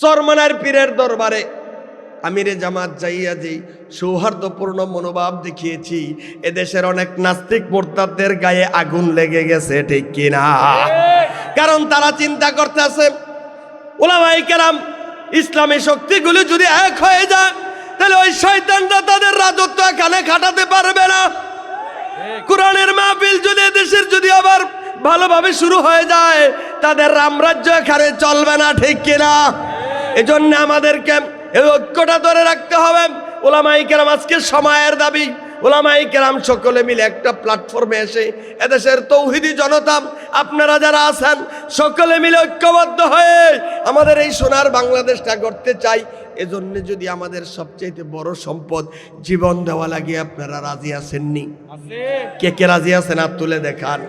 চরমানার পীরের দরবারে। আমিরে জামাত যাইয়া যেই সৌহার্দ্যপূর্ণ মনোভাব দেখিয়েছি, এদেশের অনেক নাস্তিক মোর্তাদের গায়ে আগুন লেগে গেছে, ঠিক কিনা? কারণ তারা চিন্তা করতেছে ওলামাই কেরাম, ইসলামী শক্তিগুলি যদি এক হয়ে যায়, তাহলে ওই শয়তানরা তাদের রাজত্ব এখানে খাটাতে পারবে না। কোরআনের মাহফিল যদি দেশের যদি আবার ভালোভাবে শুরু হয়ে যায়, তাদের রামরাজ্য এখানে চলবে না, ঠিক কিনা? এজন্য আমাদেরকে এই ঐক্যটা ধরে রাখতে হবে। ওলামাই কেরাম, আজকে সময়ের দাবি। ওলামাই কেরাম সকলে মিলে একটা প্ল্যাটফর্মে এসে এদেশের তৌহিদি জনতা, আপনারা যারা আছেন, সকলে মিলে ঐক্যবদ্ধ হয়ে আমাদের এই সোনার বাংলাদেশটা করতে চাই। এজন্য যদি আমাদের সবচেয়ে বড় সম্পদ জীবন দেওয়া লাগে, আপনারা রাজি আছেননি? কে কে রাজি আছেন? আর তুলে দেখান।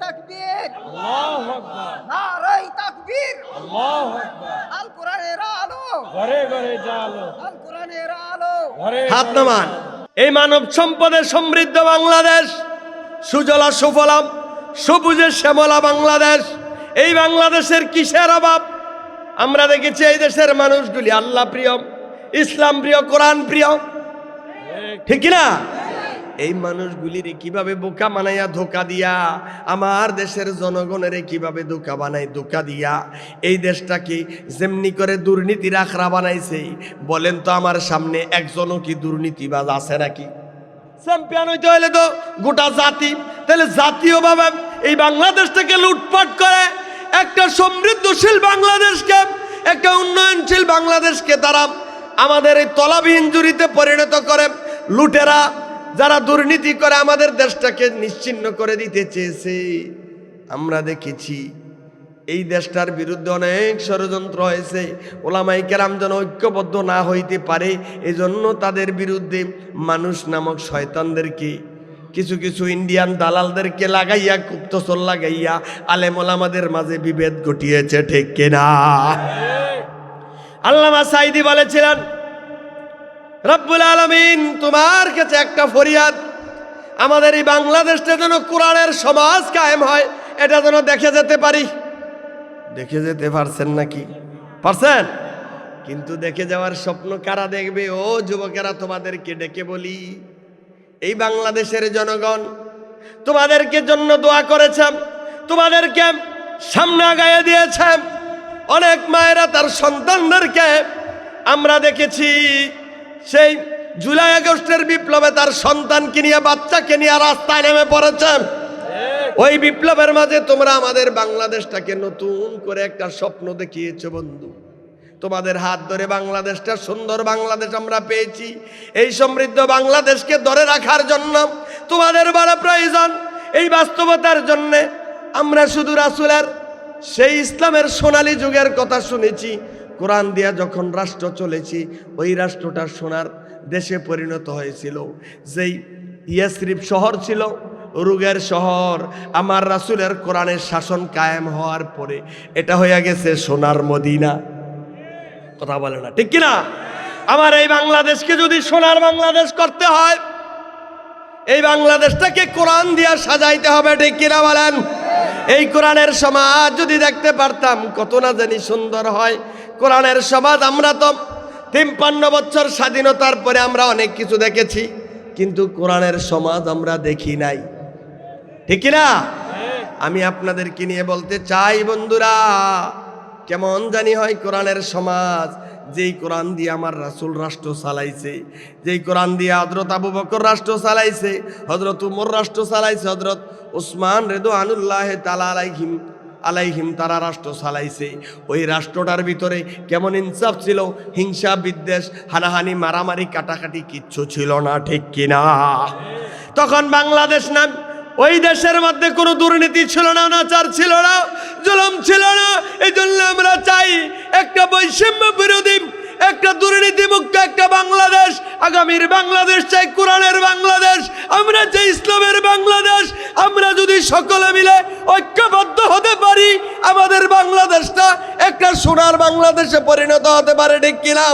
তাকবীর। নারাই তাকবীর। আল কোরআনের আলো ঘরে ঘরে জালো। কোরআনের আলো। হাত নামান। এই মানব সম্পদে সমৃদ্ধ বাংলাদেশ সুজলা সুফলাম সবুজে শ্যামলা বাংলাদেশ। এই বাংলাদেশের কিসের অভাব? আমরা দেখেছি এই দেশের মানুষগুলি আল্লাহ প্রিয় ইসলাম প্রিয় কোরআন প্রিয়। ঠিক। না এই মানুষগুলিরে কীভাবে বোকা বানাইয়া ধোকা দিয়া? আমার দেশের জনগণের কীভাবে ধোকা বানাই, ধোকা দিয়া? এই দেশটাকে যেমনি করে দুর্নীতির আখড়া বানাইছে, বলেন তো আমার সামনে একজনও কি দুর্নীতিবাজ আছে নাকি? চ্যাম্পিয়ন হইতে হলে তো গোটা জাতি, তাহলে জাতীয়ভাবে এই বাংলাদেশটাকে লুটপাট করে, একটা সমৃদ্ধশীল বাংলাদেশকে, একটা উন্নয়নশীল বাংলাদেশকে তারা আমাদের এই তলাবিহীন জুরিতে পরিণত করে। লুটেরা যারা দুর্নীতি করে আমাদের দেশটাকে নিশ্চিন্ন করে দিতে চেয়েছে, আমরা দেখেছি এই দেশটার বিরুদ্ধে অনেক ষড়যন্ত্র হয়েছে। ওলামাই কেরাম যেন ঐক্যবদ্ধ না হইতে পারে, এজন্য তাদের বিরুদ্ধে মানুষ নামক শয়তানদেরকে, কিছু কিছু ইন্ডিয়ান দালালদেরকে লাগাইয়া কুপ্তচল লাগাইয়া আলেম ওলামাদের মাঝে বিভেদ ঘটিয়েছে, ঠিক কিনা? আল্লামা সাইদি বলেছিলেন রব্বুল আলমিন, তোমার কাছে একটা ফরিয়াদ। আমাদের এই বাংলাদেশটা যেন কোরআনের সমাজ কায়েম হয়, এটা যেন দেখে যেতে পারি। দেখে যেতে পারছেন নাকি? পারছেন? কিন্তু দেখে যাওয়ার স্বপ্ন কারা দেখবে? ও যুবকেরা, তোমাদেরকে ডেকে বলি, এই বাংলাদেশের জনগণ, তোমাদেরকে জন্য দোয়া করেছেন, তোমাদেরকে সামনে আগায় দিয়েছেন। অনেক মায়েরা তার সন্তানদেরকে আমরা দেখেছি। সেই জুলাই আগস্টের বিপ্লবে তার সন্তানকে নিয়ে, বাচ্চাকে নিয়ে রাস্তায় নেমে পড়েছেন ওই বিপ্লবের মাঝে তোমরা আমাদের বাংলাদেশটাকে নতুন করে একটা স্বপ্ন দেখিয়েছো বন্ধু। তোমাদের হাত ধরে বাংলাদেশটা, সুন্দর বাংলাদেশ আমরা পেয়েছি। এই সমৃদ্ধ বাংলাদেশকে ধরে রাখার জন্য তোমাদের বড় প্রয়োজন। এই বাস্তবতার জন্যে আমরা শুধু রাসুলের, সেই ইসলামের সোনালী যুগের কথা শুনেছি। কোরআন দিয়া যখন রাষ্ট্র চলেছি, ওই রাষ্ট্রটা সোনার দেশে পরিণত হয়েছিল। যেই ইয়াসরিফ শহর ছিল, রুগের শহর, আমার রাসুলের কোরআনের শাসন কায়েম হওয়ার পরে এটা হয়ে গেছে সোনার মদিনা। কথা বলে না, ঠিক কিনা? আমার এই বাংলাদেশকে যদি সোনার বাংলাদেশ করতে হয়, এই বাংলাদেশটাকে কোরআন দিয়া সাজাইতে হবে, ঠিক কিনা বলেন? এই কোরআনের সমাজ যদি দেখতে পারতাম কত না জানি সুন্দর হয়। কোরআনের সমাজ আমরা তো তিপ্পান্ন বছর স্বাধীনতার পরে আমরা অনেক কিছু দেখেছি, কিন্তু কোরআনের সমাজ আমরা দেখি নাই। ঠিক কিনা? আমি আপনাদেরকে নিয়ে বলতে চাই, বন্ধুরা, কেমন জানি হয় কোরআনের সমাজ। যেই কোরআন দিয়ে আমার রাসুল রাষ্ট্র চালাইছে, যেই কোরআন দিয়ে হজরত আবু বকর রাষ্ট্র চালাইছে হজরত উমর রাষ্ট্র চালাইছে হজরত উসমান রেদো আনুল্লাহ তালা আলাইহিম আলাইহিম তারা রাষ্ট্র চালাইছে। ওই রাষ্ট্রটার ভিতরে কেমন ইনসাফ ছিল? হিংসা, বিদ্বেষ, হানাহানি, মারামারি, কাটাকাটি কিচ্ছু ছিল না, ঠিক কিনা? তখন বাংলাদেশ নাম, ওই দেশের মধ্যে কোনো দুর্নীতি ছিল না, অনাচার ছিল না, জুলুম ছিল না। এই জন্য আমরা চাই একটা বৈষম্য বিরোধী, একটা দুর্নীতি মুক্ত একটা বাংলাদেশ। আগামীর বাংলাদেশ চাই কোরআনের বাংলাদেশ। আমরা চাই ইসলামের বাংলাদেশ। সকলে মিলে ঐক্যবদ্ধ হতে পারি। আমাদের বাংলাদেশটা একটা সোনার বাংলাদেশে পরিণত হতে পারে, ঠিক কিনা?